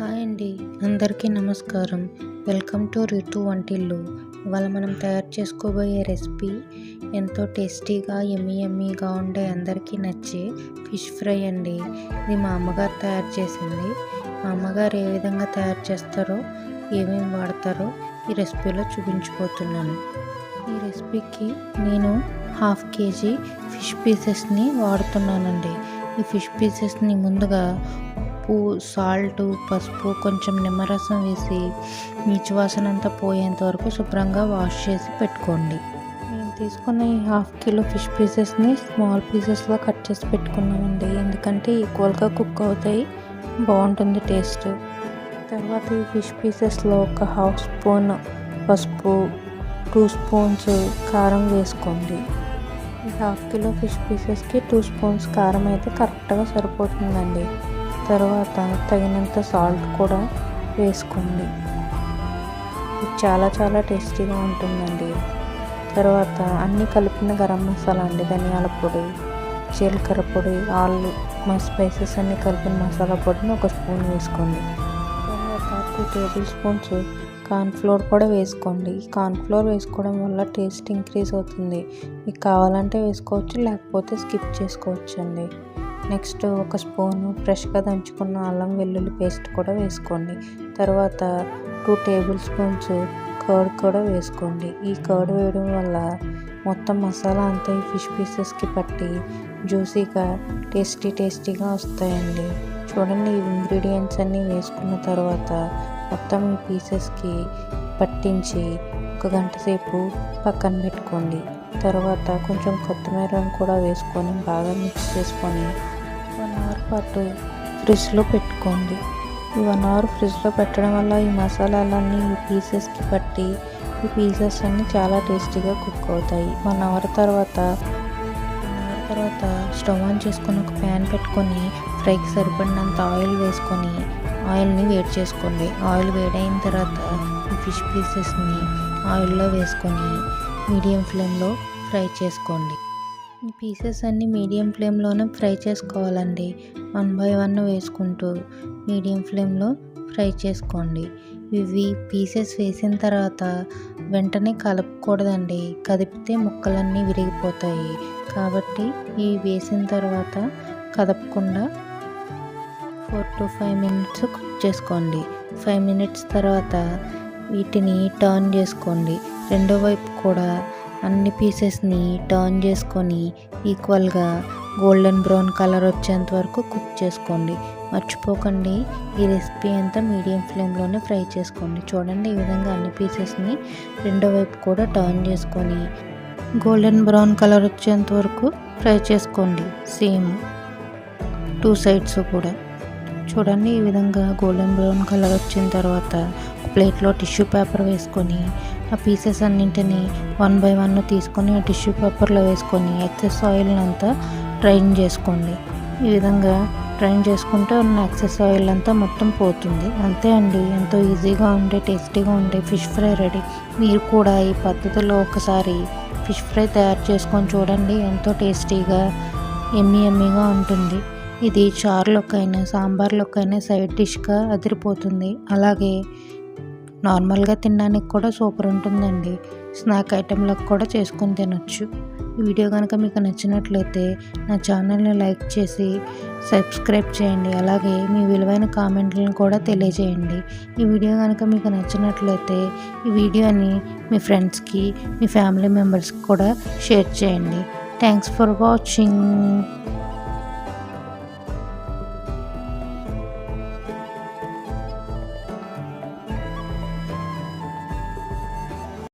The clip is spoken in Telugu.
హాయ్ అండి. అందరికీ నమస్కారం. వెల్కమ్ టు రితు వంటిల్లు. ఇవాళ మనం తయారు చేసుకోబోయే రెసిపీ ఎంతో టేస్టీగా ఎమ్మీ ఎమ్మీగా ఉండే అందరికీ నచ్చే ఫిష్ ఫ్రై అండి. ఇది మా అమ్మగారు తయారు చేసింది. మా అమ్మగారు ఏ విధంగా తయారు చేస్తారో ఏమేమి వాడతారో ఈ రెసిపీలో చూపించిపోతున్నాను ఈ రెసిపీకి నేను హాఫ్ కేజీ ఫిష్ పీసెస్ని వాడుతున్నానండి. ఈ ఫిష్ పీసెస్ని ముందుగా ఉప్పు సాల్ట్ పసుపు కొంచెం నిమ్మరసం వేసి నీచు వాసన అంతా పోయేంత వరకు శుభ్రంగా వాష్ చేసి పెట్టుకోండి. నేను తీసుకున్న ఈ హాఫ్ కిలో ఫిష్ పీసెస్ని స్మాల్ పీసెస్లో కట్ చేసి పెట్టుకున్నామండి. ఎందుకంటే ఈక్వల్గా కుక్ అవుతాయి బాగుంటుంది టేస్ట్ తర్వాత ఈ ఫిష్ పీసెస్లో ఒక హాఫ్ స్పూన్ పసుపు టూ స్పూన్స్ కారం వేసుకోండి. ఈ హాఫ్ కిలో ఫిష్ పీసెస్కి టూ స్పూన్స్ కారం అయితే కరెక్ట్గా సరిపోతుందండి. తర్వాత తగినంత సాల్ట్ కూడా వేసుకోండి. ఇది చాలా చాలా టేస్టీగా ఉంటుందండి. తర్వాత అన్నీ కలిపిన గరం మసాలా అండి ధనియాల పొడి జీలకర్ర పొడి ఆలు మా స్పైసెస్ అన్నీ కలిపిన మసాలా పొడిని ఒక స్పూన్ వేసుకోండి. తర్వాత టూ టేబుల్ స్పూన్స్ కార్న్ఫ్లోర్ కూడా వేసుకోండి. ఈ కార్న్ఫ్లోర్ వేసుకోవడం వల్ల టేస్ట్ ఇంక్రీజ్ అవుతుంది. మీకు కావాలంటే వేసుకోవచ్చు లేకపోతే స్కిప్ చేసుకోవచ్చు అండి నెక్స్ట్ ఒక స్పూను ఫ్రెష్గా దంచుకున్న అల్లం వెల్లుల్లి పేస్ట్ కూడా వేసుకోండి. తర్వాత టూ టేబుల్ స్పూన్స్ కర్డ్ కూడా వేసుకోండి. ఈ కర్డ్ వేయడం వల్ల మొత్తం మసాలా అంతా ఈ ఫిష్ పీసెస్కి పట్టి జ్యూసీగా టేస్టీ టేస్టీగా వస్తాయండి. చూడండి ఈ ఇంగ్రీడియంట్స్ అన్నీ వేసుకున్న తర్వాత మొత్తం ఈ పీసెస్కి పట్టించి ఒక గంట సేపు పక్కన పెట్టుకోండి. తర్వాత కొంచెం కొత్తిమీరను కూడా వేసుకొని బాగా మిక్స్ చేసుకొని వన్ అవర్ పాటు ఫ్రిడ్జ్లో పెట్టుకోండి. ఈ వన్ అవర్ ఫ్రిడ్జ్లో పెట్టడం వల్ల ఈ మసాలాలన్నీ ఈ పీసెస్కి పట్టి ఈ పీసెస్ అన్నీ చాలా టేస్టీగా కుక్ అవుతాయి. వన్ అవర్ తర్వాత వన్ అవర్ తర్వాత స్టవ్ ఆన్ చేసుకొని ఒక ప్యాన్ పెట్టుకొని ఫ్రైకి సరిపడినంత ఆయిల్ వేసుకొని ఆయిల్ని వేడి చేసుకోండి. ఆయిల్ వేడైన తర్వాత ఈ ఫిష్ పీసెస్ని ఆయిల్లో వేసుకొని మీడియం ఫ్లేమ్లో ఫ్రై చేసుకోండి. ఈ పీసెస్ అన్నీ మీడియం ఫ్లేమ్లోనే ఫ్రై చేసుకోవాలండి. వన్ బై వన్ వేసుకుంటూ మీడియం ఫ్లేమ్లో ఫ్రై చేసుకోండి. ఇవి పీసెస్ వేసిన తర్వాత వెంటనే కలపకూడదండి. కదిపితే ముక్కలన్నీ విరిగిపోతాయి. కాబట్టి ఇవి వేసిన తర్వాత కదపకుండా four to five minutes cook చేసుకోండి. ఫైవ్ మినిట్స్ తర్వాత వీటిని టర్న్ చేసుకోండి. రెండో వైపు కూడా అన్ని పీసెస్ని టర్న్ చేసుకొని ఈక్వల్గా గోల్డెన్ బ్రౌన్ కలర్ వచ్చేంత వరకు కుక్ చేసుకోండి. మర్చిపోకండి. ఈ రెసిపీ అంతా మీడియం ఫ్లేమ్లోనే ఫ్రై చేసుకోండి. చూడండి ఈ విధంగా అన్ని పీసెస్ని రెండో వైపు కూడా టర్న్ చేసుకొని గోల్డెన్ బ్రౌన్ కలర్ వచ్చేంత వరకు ఫ్రై చేసుకోండి. సేమ్ టూ సైడ్స్ కూడా. చూడండి ఈ విధంగా గోల్డెన్ బ్రౌన్ కలర్ వచ్చిన తర్వాత ప్లేట్లో టిష్యూ పేపర్ వేసుకొని ఆ పీసెస్ అన్నింటినీ వన్ బై వన్ తీసుకొని ఆ టిష్యూ పేపర్లో వేసుకొని ఎక్సెస్ ఆయిల్ని అంతా డ్రైన్ చేసుకోండి. ఈ విధంగా డ్రైన్ చేసుకుంటే ఉన్న ఎక్సెస్ ఆయిల్ అంతా మొత్తం పోతుంది. అంతే అండి. ఎంతో ఈజీగా ఉండే టేస్టీగా ఉండే ఫిష్ ఫ్రై రెడీ మీరు కూడా ఈ పద్ధతిలో ఒకసారి ఫిష్ ఫ్రై తయారు చేసుకొని చూడండి. ఎంతో టేస్టీగా ఎమ్మి ఎమ్మిగా ఉంటుంది. ఇది చారులోకైనా సాంబార్లోకైనా సైడ్ డిష్గా అదిరిపోతుంది. అలాగే నార్మల్గా తినడానికి కూడా సూపర్ ఉంటుందండి. స్నాక్ ఐటెంలకు కూడా చేసుకొని తినొచ్చు. ఈ వీడియో కనుక మీకు నచ్చినట్లయితే నా ఛానల్ని లైక్ చేసి సబ్స్క్రైబ్ చేయండి. అలాగే మీ విలువైన కామెంట్లను కూడా తెలియజేయండి. ఈ వీడియో కనుక మీకు నచ్చినట్లయితే ఈ వీడియోని మీ ఫ్రెండ్స్కి మీ ఫ్యామిలీ మెంబర్స్కి కూడా షేర్ చేయండి. Thanks for watching.